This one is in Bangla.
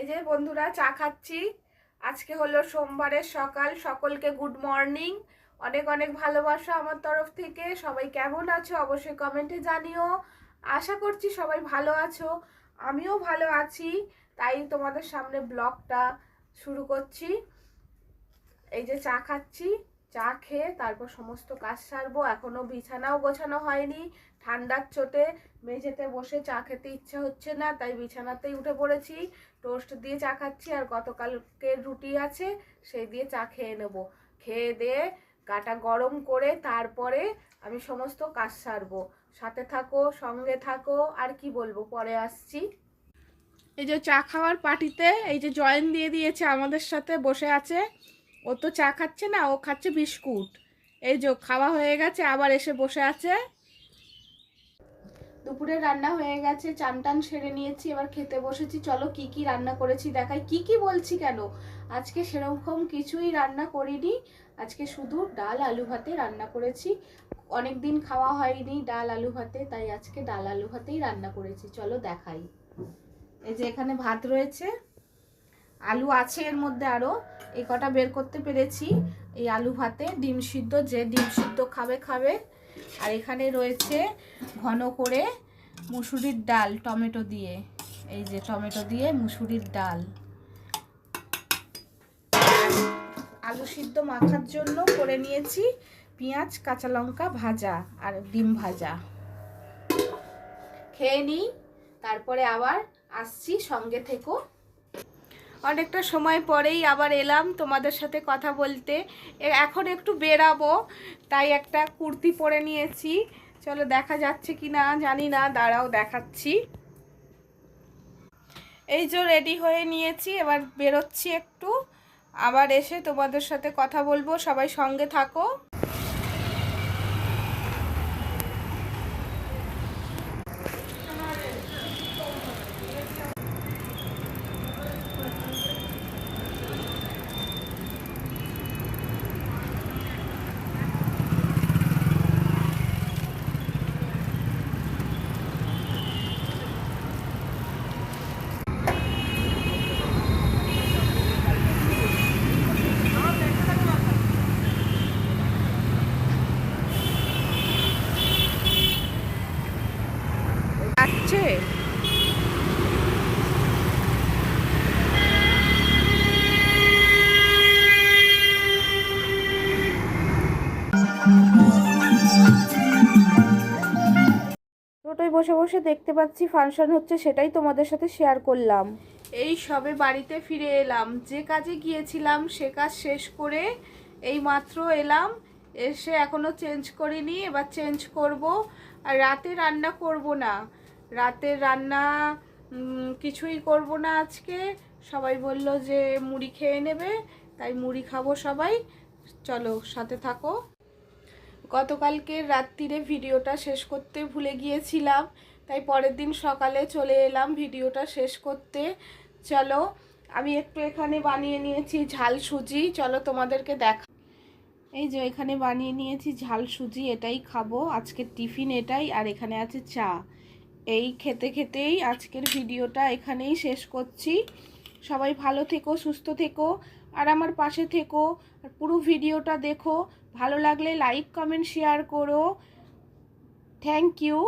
এই যে বন্ধুরা, চা খাচ্ছি। আজকে হলো সোমবারের সকাল। সকলকে গুড মর্নিং অনেক অনেক ভালোবাসা আমার তরফ থেকে। সবাই কেমন আছো অবশ্যই কমেন্টে জানিও। আশা করছি সবাই ভালো আছো। আমিও ভালো আছি। তাই তোমাদের সামনে ব্লগটা শুরু করছি। এই যে চা খাচ্ছি। চা খেয়ে তারপর সমস্ত কাজ সারবো। এখনও বিছানাও গোছানো হয়নি। ঠান্ডার চোটে মেঝেতে বসে চা খেতে ইচ্ছা হচ্ছে না, তাই বিছানাতেই উঠে পড়েছি। টোস্ট দিয়ে চা খাচ্ছি আর গতকালকের রুটি আছে, সেই দিয়ে চা খেয়ে নেব। খেয়ে দিয়ে গাটা গরম করে তারপরে আমি সমস্ত কাজ সারবো। সাথে থাকো, সঙ্গে থাকো, আর কি বলব, পরে আসছি। এই যে চা খাওয়ার পার্টিতে এই যে জয়েন দিয়ে দিয়েছে আমাদের সাথে বসে আছে। ও তো চা খাচ্ছে না, ও খাচ্ছে বিস্কুট। এই যে, খাওয়া হয়ে গেছে, আবার এসে বসে আছে। দুপুরে রান্না হয়ে গেছে, চান টান সেরে নিয়েছি, এবার খেতে বসেছি। চলো কি কি রান্না করেছি দেখাই। কি কি বলছি কেন? আজকে সেরকম কিছুই রান্না করিনি। আজকে শুধু ডাল আলু ভাতে রান্না করেছি। অনেক দিন খাওয়া হয়নি ডাল আলু ভাতে, তাই আজকে ডাল আলু ভাতেই রান্না করেছি। চলো দেখাই। এই যে, এখানে ভাত রয়েছে। আলু আছে এর মধ্যে আরও এই কটা বের করতে পেরেছি। এই আলু ভাতে ডিম সিদ্ধ, যে ডিম সিদ্ধ খাবে খাবে। আর এখানে রয়েছে ঘন করে মুসুরির ডাল, টমেটো দিয়ে। এই যে টমেটো দিয়ে মুসুরির ডাল। আলু সিদ্ধ মাখার জন্য করে নিয়েছি পেঁয়াজ, কাঁচা লঙ্কা ভাজা আর ডিম ভাজা। খেয়ে নিই, তারপরে আবার আসছি সঙ্গে থেকো। অনেকটা সময় পরেই আবার এলাম তোমাদের সাথে কথা বলতে। এখন একটু বেরাবো, তাই একটা কুর্তি পরে নিয়েছি। চলো দেখা যাচ্ছে কি না, জানি না, দাঁড়াও দেখাচ্ছি। এই যে রেডি হয়ে নিয়েছি, এবার বেরোচ্ছি একটু। আবার এসে তোমাদের সাথে কথা বলব, সবাই সঙ্গে থাকো। বসে বসে দেখতে পাচ্ছি ফাংশন হচ্ছে, সেটাই তোমাদের সাথে শেয়ার করলাম। এই সবে বাড়িতে ফিরে এলাম। যে কাজে গিয়েছিলাম, সে কাজ শেষ করে এই মাত্র এলাম। এসে এখনও চেঞ্জ করিনি, এবার চেঞ্জ করব। আর রাতে রান্না করব না। রাতের রান্না কিছুই করব না আজকে। সবাই বলল যে মুড়ি খেয়ে নেবে, তাই মুড়ি খাব সবাই। চলো, সাথে থাকো। গতকালকের রাত্রিরে ভিডিওটা শেষ করতে ভুলে গিয়েছিলাম, তাই পরের দিন সকালে চলে এলাম ভিডিওটা শেষ করতে। চলো, আমি একটু এখানে বানিয়ে নিয়েছি ঝাল সুজি, চলো তোমাদেরকে দেখা। এই যে এখানে বানিয়ে নিয়েছি ঝাল সুজি, এটাই খাব। আজকের টিফিন এটাই, আর এখানে আছে চা। এই খেতে খেতেই আজকের ভিডিওটা এখানেই শেষ করছি। সবাই ভালো থেকো, সুস্থ থেকো, আর আমার পাশে থেকো, আর পুরো ভিডিওটা দেখো। ভালো লাগলে লাইক কমেন্ট শেয়ার করো। Thank you